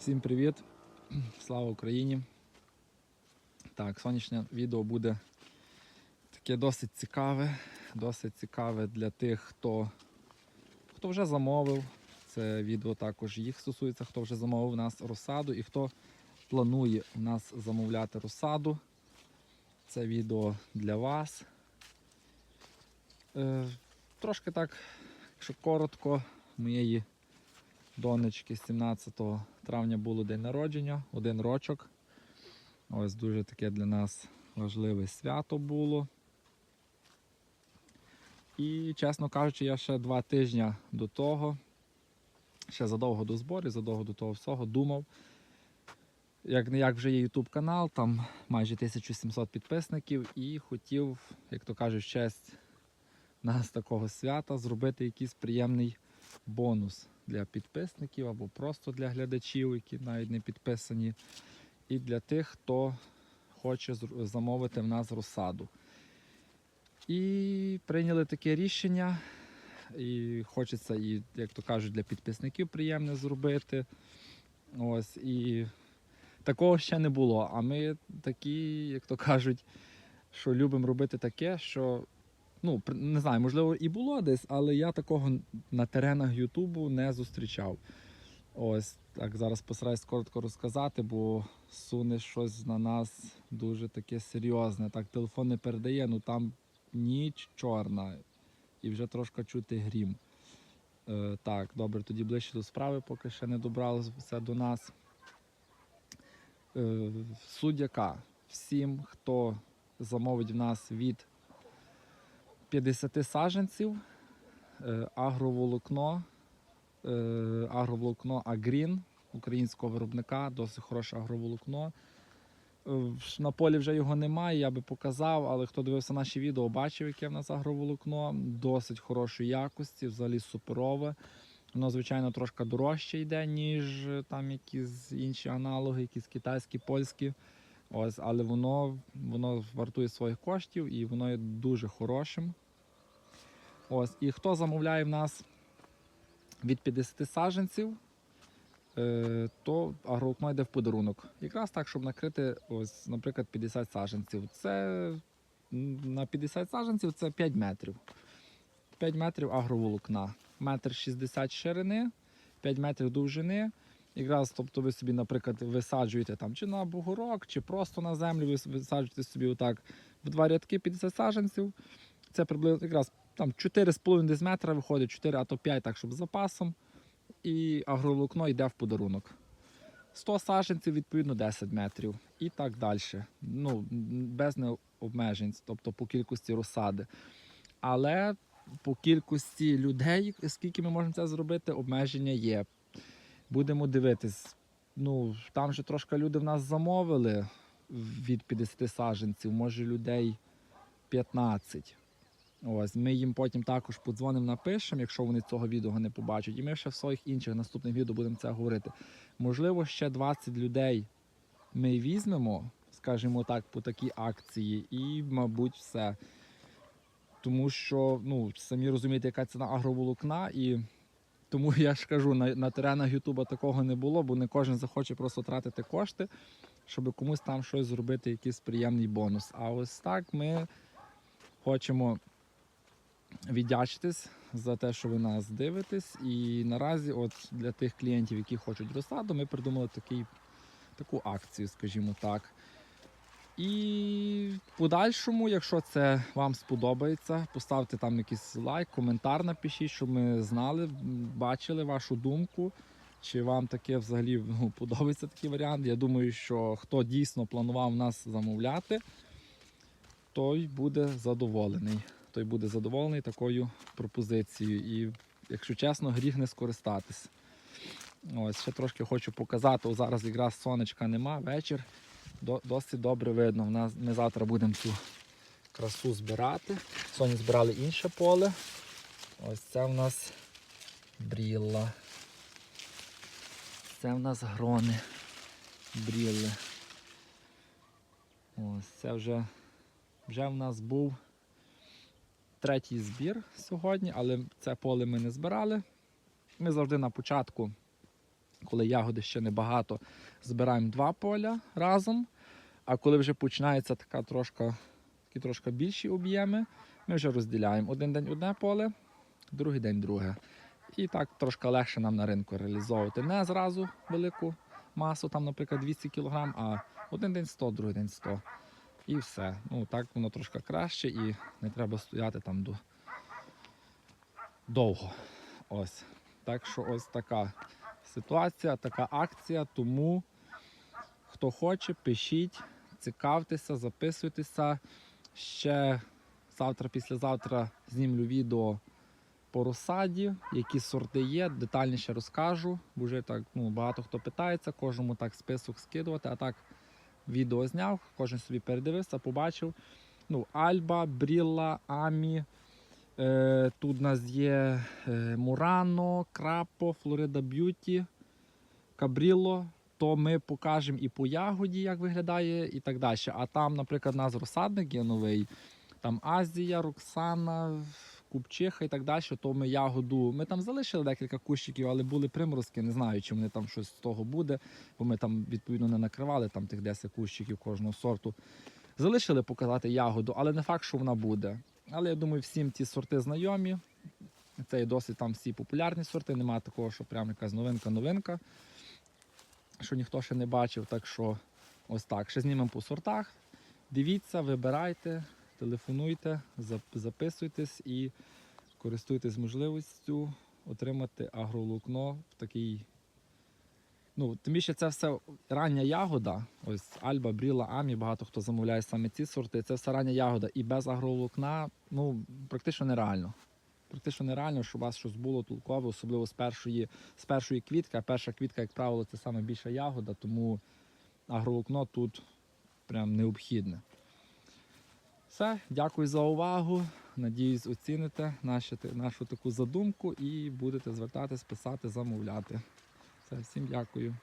Всім привіт! Слава Україні! Так, сонячне відео буде таке досить цікаве. Досить цікаве для тих, хто, хто вже замовив. Це відео також їх стосується, хто вже замовив у нас розсаду і хто планує у нас замовляти розсаду. Це відео для вас. Е, трошки так, якщо коротко, моєї донечки 17 травня було день народження, один рочок. Ось дуже таке для нас важливе свято було. І, чесно кажучи, я ще два тижні до того, ще задовго до зборів, задовго до того всього, думав, як не як вже є YouTube канал, там майже 1700 підписників, і хотів, як то кажуть, честь нас такого свята зробити якийсь приємний бонус для підписників або просто для глядачів, які навіть не підписані, і для тих, хто хоче замовити в нас розсаду. І прийняли таке рішення. І хочеться, і, як то кажуть, для підписників приємне зробити. Ось, і такого ще не було. А ми такі, як то кажуть, що любимо робити таке, що ну, не знаю, можливо, і було десь, але я такого на теренах Ютубу не зустрічав. Ось так зараз постараюсь коротко розказати, бо суне щось на нас дуже таке серйозне. Так, телефон не передає, ну там ніч чорна і вже трошки чути грім. Е, так, добре, тоді ближче до справи, поки ще не добралося до нас. Е, суть яка? Всім, хто замовить в нас від 50 саджанців, е, агроволокно, е, агроволокно Агрін українського виробника, досить хороше агроволокно. Е, На полі вже його немає, я би показав, але хто дивився наші відео, бачив, яке в нас агроволокно. Досить хорошої якості, взагалі суперове. Воно, звичайно, трошки дорожче йде, ніж там якісь інші аналоги, якісь китайські, польські. Ось, але воно, воно вартує своїх коштів і воно є дуже хорошим. Ось, і хто замовляє в нас від 50 саджанців, е, то агроволокно йде в подарунок. Якраз так, щоб накрити, ось, наприклад, 50 саджанців. Це на 50 саджанців це 5 метрів. 5 метрів агроволокна. Метр 60 ширини, 5 метрів довжини. Якраз, тобто ви собі, наприклад, висаджуєте там чи на бугорок, чи просто на землю, ви висаджуєте собі отак в два рядки 50 саджанців. Це приблизно якраз там 4,5 десь метра виходить, 4, а то 5, так, щоб з запасом. І агроволокно йде в подарунок. 100 саджанців, відповідно, 10 метрів. І так далі. Ну, без обмежень, тобто по кількості розсади. Але по кількості людей, скільки ми можемо це зробити, обмеження є. Будемо дивитись. Ну, там же трошки люди в нас замовили від 50 саджанців, може людей 15. Ось, ми їм потім також подзвонимо, напишемо, якщо вони цього відео не побачать. І ми ще в своїх інших наступних відео будемо це говорити. Можливо, ще 20 людей ми візьмемо, скажімо так, по такій акції, і, мабуть, все. Тому що, ну, самі розумієте, яка ціна агроволокна, і тому я ж кажу, на, на теренах Ютуба такого не було, бо не кожен захоче просто тратити кошти, щоб комусь там щось зробити, якийсь приємний бонус. А ось так ми хочемо віддячитись за те, що ви нас дивитесь. І наразі, от для тих клієнтів, які хочуть розсаду, ми придумали такий, таку акцію, скажімо так. І в подальшому, якщо це вам сподобається, поставте там якийсь лайк, коментар напишіть, щоб ми знали, бачили вашу думку. Чи вам таке взагалі ну, подобається такий варіант? Я думаю, що хто дійсно планував нас замовляти, той буде задоволений. Той буде задоволений такою пропозицією. І, якщо чесно, гріх не скористатись. Ось ще трошки хочу показати. О, зараз якраз сонечка нема, вечір. До- досить добре видно. У нас, ми завтра будемо цю красу збирати. Сьогодні збирали інше поле. Ось це в нас брілла. Це в нас грони. Брілли. Ось це вже, вже в нас був третій збір сьогодні, але це поле ми не збирали. Ми завжди на початку коли ягоди ще небагато, збираємо два поля разом. А коли вже починається така трошка, такі трошки більші об'єми, ми вже розділяємо один день одне поле, другий день друге. І так трошки легше нам на ринку реалізовувати. Не зразу велику масу, там, наприклад, 200 кг, а один день 100, другий день 100. І все. Ну так воно трошки краще і не треба стояти там до... довго. Ось. Так що ось така ситуація, така акція. Тому хто хоче, пишіть, цікавтеся, записуйтеся. Ще завтра, післязавтра знімлю відео по розсаді, які сорти є, детальніше розкажу. Бо вже так ну, багато хто питається, кожному так список скидувати, а так відео зняв, кожен собі передивився, побачив. Ну, Альба, Брілла, Амі. Е, тут у нас є е, Мурано, Крапо, Флорида Б'юті, Кабріло. То ми покажемо і по ягоді, як виглядає, і так далі. А там, наприклад, у нас розсадник є новий, там Азія, Роксана, Купчиха і так далі, то ми ягоду. Ми там залишили декілька кущиків, але були приморозки. Не знаю, чи вони там щось з того буде, бо ми там відповідно не накривали там тих 10 кущиків кожного сорту. Залишили показати ягоду, але не факт, що вона буде. Але я думаю, всім ті сорти знайомі. Це є досить там всі популярні сорти. Немає такого, що прям якась новинка-новинка, що ніхто ще не бачив. Так що ось так. Ще знімемо по сортах. Дивіться, вибирайте, телефонуйте, записуйтесь і користуйтесь можливістю отримати агроволокно в такий. Ну, тим більше це все рання ягода. Ось Альба, Бріла, Амі, багато хто замовляє саме ці сорти. Це все рання ягода. І без агроволокна ну, практично нереально. Практично нереально, щоб у вас щось було толкове, особливо з першої, з першої квітки. А перша квітка, як правило, це саме більша ягода, тому агроволокно тут прям необхідне. Все, дякую за увагу. Надіюсь, оціните нашу, нашу таку задумку і будете звертатись, писати, замовляти. Все, всім дякую.